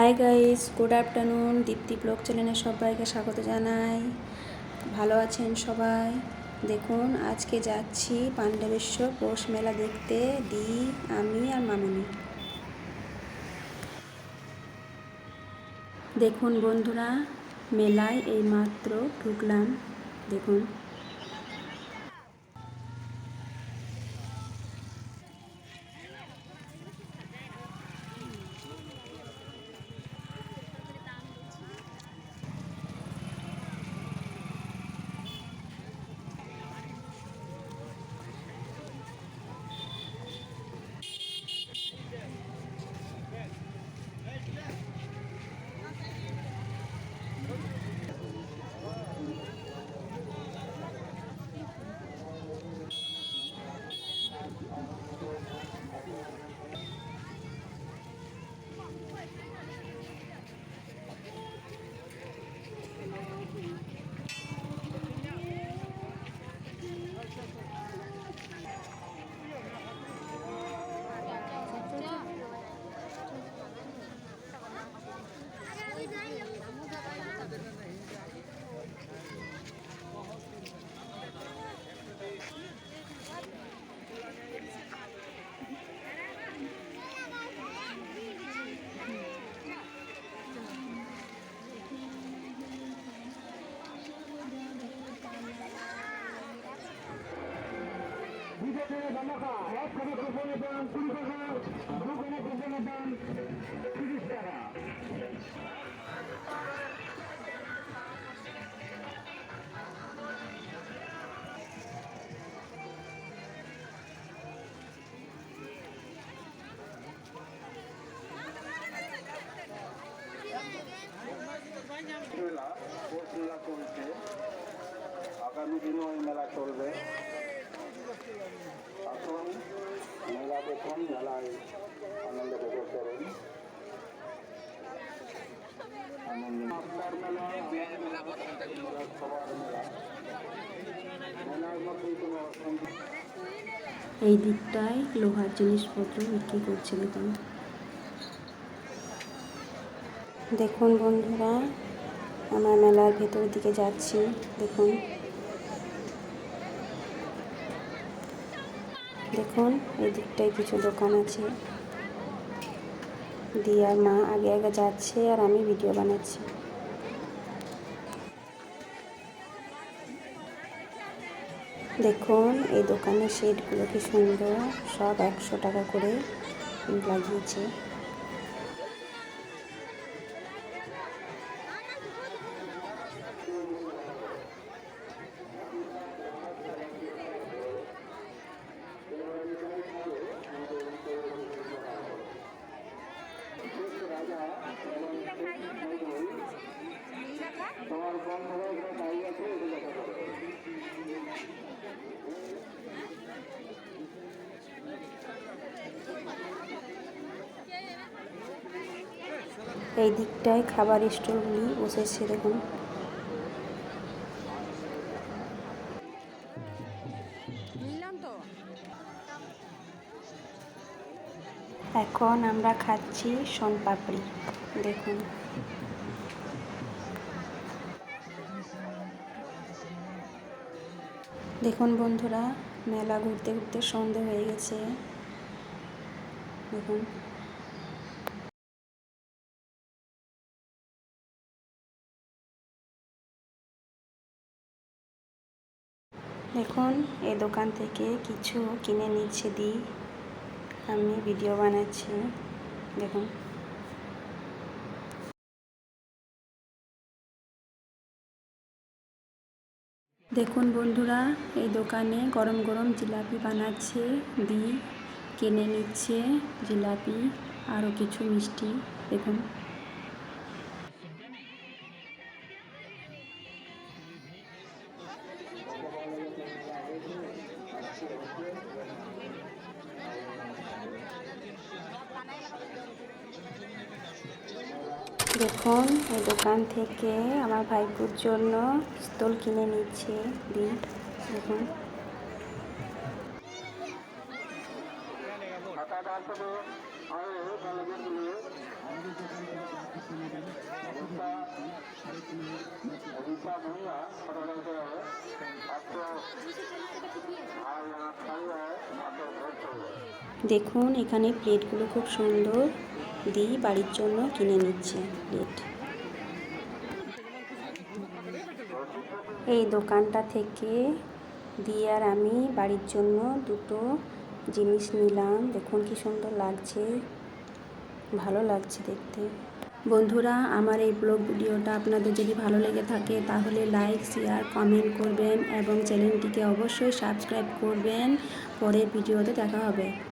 Hi guys good afternoon Dipti vlog চ্যানেলে সবাইকে স্বাগত জানাই। ভালো আছেন সবাই? দেখুন, আজকে যাচ্ছি পাণ্ডবেশ্বর পৌষ মেলা দেখতে, দি, আমি আর মামুনি। দেখুন বন্ধুরা, মেলায় এই মাত্র ঢুকলাম। দেখুন। ধামাকা এক কোটি কুপনের দাম কুড়ি টাকা দু কোটি কুপনের দাম তিরিশ টাকা মেলা পৌষ মেলা চলছে আগামী দিনেও এই মেলা চলবে আসুন মেলা দেখুন মেলায় আনন্দ উপভোগ করুন আনন্দ আপনার মেলা আমার মেলা, সবার মেলা মেলার মধ্যেই কোনো অসুবিধা এই দিকটায় লোহার জিনিসপত্র বিক্রি করছে দেখুন দেখুন বন্ধুরা, আমরা মেলার ভেতর দিকে যাচ্ছি, দেখুন। দেখুন, এই দিকটায় কিছু দোকান আছে। দিয়ার মা আগে আগে যাচ্ছে আর আমি ভিডিও বানাচ্ছি। দেখুন এই দোকানের শেডগুলো কি সুন্দর। সব একশো টাকা করে লাগিয়েছে। এই দিকটায় খাবার স্টলগুলি বসেছে দেখুন। এখন আমরা খাচ্ছি সোনপাপড়ি দেখুন। দেখুন বন্ধুরা মেলা ঘুরতে ঘুরতে সন্ধে হয়ে গেছে। দেখুন। দেখুন, এই দোকান থেকে কিছু কিনে নিচ্ছে দি। আমি ভিডিও বানাচ্ছি। দেখুন। দেখুন বন্ধুরা, এই দোকানে গরম গরম জিলাপি বানাচ্ছে দি। কিনে নিচ্ছে জিলাপি আরও কিছু মিষ্টি। দেখুন। দেখুন, এই দোকান থেকে আমার ভাইপুর জন্য পিস্তল কিনে নিচ্ছে দিন। দেখুন। দেখুন, এখানে প্লেটগুলো খুব সুন্দর। দি বাড়ির জন্য কিনে নিচ্ছে প্লেট এই দোকানটা থেকে দিয়ে আর আমি বাড়ির জন্য দুটো জিনিস নিলাম। দেখুন কি সুন্দর লাগছে। ভালো লাগছে দেখতে। বন্ধুরা, আমার এই ব্লগ ভিডিওটা আপনাদের যদি ভালো লেগে থাকে, তাহলে লাইক শেয়ার কমেন্ট করবেন এবং চ্যানেলটিকে অবশ্যই সাবস্ক্রাইব করবেন। পরের ভিডিওতে দেখা হবে।